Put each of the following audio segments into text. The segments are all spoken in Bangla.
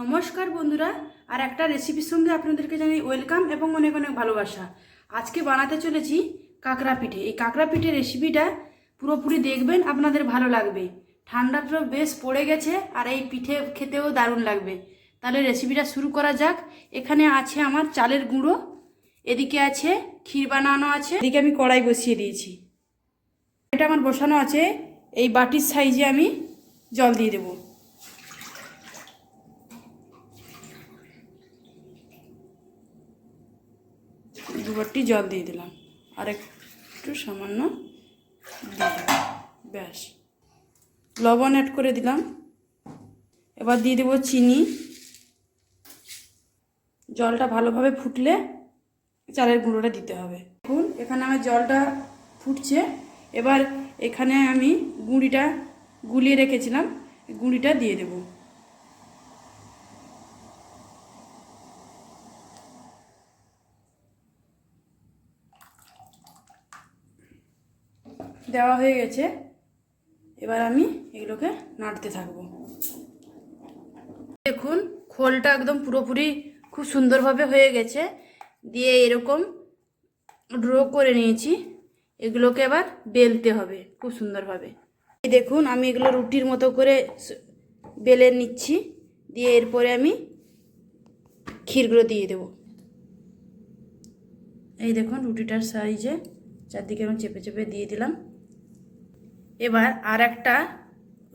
নমস্কার বন্ধুরা, আর একটা রেসিপির সঙ্গে আপনাদেরকে জানাই ওয়েলকাম এবং অনেক অনেক ভালোবাসা। আজকে বানাতে চলেছি কাঁকড়া পিঠে। এই কাঁকড়া পিঠে রেসিপিটা পুরোপুরি দেখবেন, আপনাদের ভালো লাগবে। ঠান্ডাটা বেশ পড়ে গেছে, আর এই পিঠে খেতেও দারুণ লাগবে। তাহলে রেসিপিটা শুরু করা যাক। এখানে আছে আমার চালের গুঁড়ো, এদিকে আছে ক্ষীর বানানো আছে, এদিকে আমি কড়াই বসিয়ে দিয়েছি। এটা আমার বসানো আছে, এই বাটির সাইজে আমি জল দিয়ে দেবো। বাটি জল দিয়ে দিলাম। আর একটু সামান্য ব্যাস। লবণ অ্যাড করে দিলাম। এবার দিয়ে দেবো চিনি। জলটা ভালোভাবে ফুটলে চালের গুঁড়োটা দিতে হবে। দেখুন, এখানে আমার জলটা ফুটছে। এবার এখানে আমি গুঁড়িটা গুলিয়ে রেখেছিলাম। গুঁড়িটা দিয়ে দেবো। দেওয়া হয়ে গেছে। এবার আমি এগুলোকে নাড়তে থাকব। দেখুন, খোলটা একদম পুরোপুরি খুব সুন্দরভাবে হয়ে গেছে। দিয়ে এরকম ড্র করে নিয়েছি। এগুলোকে এবার বেলতে হবে খুব সুন্দরভাবে। এই দেখুন, আমি এগুলো রুটির মতো করে বেলে নিচ্ছি। দিয়ে এরপরে আমি ক্ষীরগুলো দিয়ে দেব। এই দেখুন, রুটিটার সাইজে চারদিকে আমি চেপে চেপে দিয়ে দিলাম। এবার আর একটা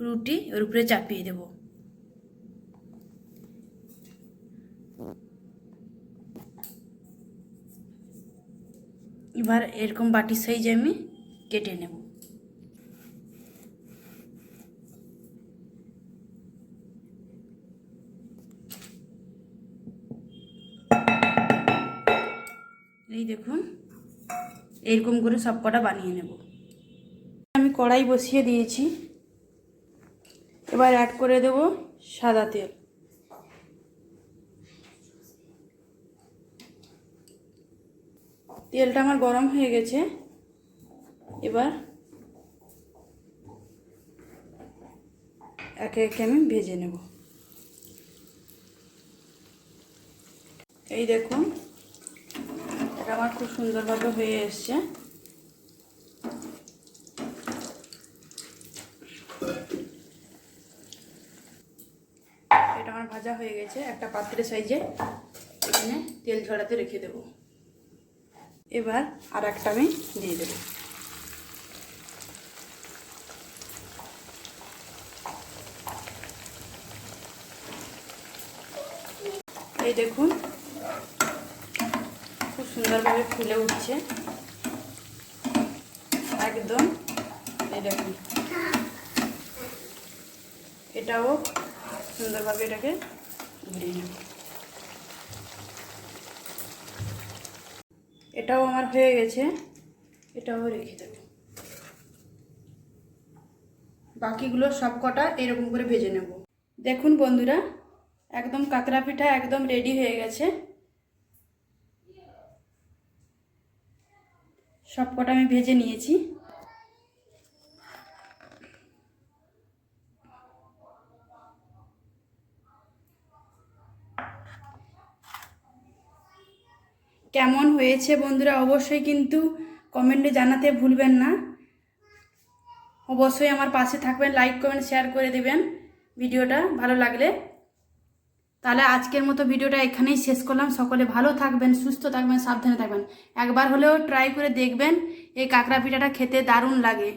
রুটি ওর উপরে চাপিয়ে দেব। এবার এরকম বাটির সাইজে আমি কেটে নেব। এই দেখুন, এরকম করে সব কটা বানিয়ে নেব। কড়াই বসিয়ে দিয়েছি। এবার অ্যাড করে দেব সাদা তেল। তেলটা আমার গরম হয়ে গেছে। এবার একে একে আমি ভেজে নেব। এই দেখুন, এটা আমার খুব সুন্দরভাবে হয়ে এসছে এটা আমার ভাজা হয়ে গেছে, একটা পাত্রের সাইজে। এখানে তেল ঝরাতে রেখে দেব। এবার আর একটা আমি দিয়ে দেবো। এই দেখুন, খুব সুন্দরভাবে ফুলে উঠছে। একদম, এই দেখুন। এটাও সুন্দরভাবে এটাকে ঘুরিয়ে নেব। এটাও আমার হয়ে গেছে। এটাও রেখে দেব। বাকিগুলো সব কটা এরকম করে ভেজে নেব। দেখুন বন্ধুরা, একদম কাঁকড়া পিঠা একদম রেডি হয়ে গেছে। সব কটা আমি ভেজে নিয়েছি। কেমন হয়েছে বন্ধুরা অবশ্যই কিন্তু কমেন্টে জানাতে ভুলবেন না। অবশ্যই আমার পাশে থাকবেন লাইক কমেন্ট শেয়ার করে দেবেন ভিডিওটা ভালো লাগলে। তাহলে আজকের মতো ভিডিওটা এখানেই শেষ করলাম। সকলে ভালো থাকবেন, সুস্থ থাকবেন, সাবধানে থাকবেন। একবার হলেও ট্রাই করে দেখবেন, এই কাঁকড়া পিঠাটা খেতে দারুণ লাগে।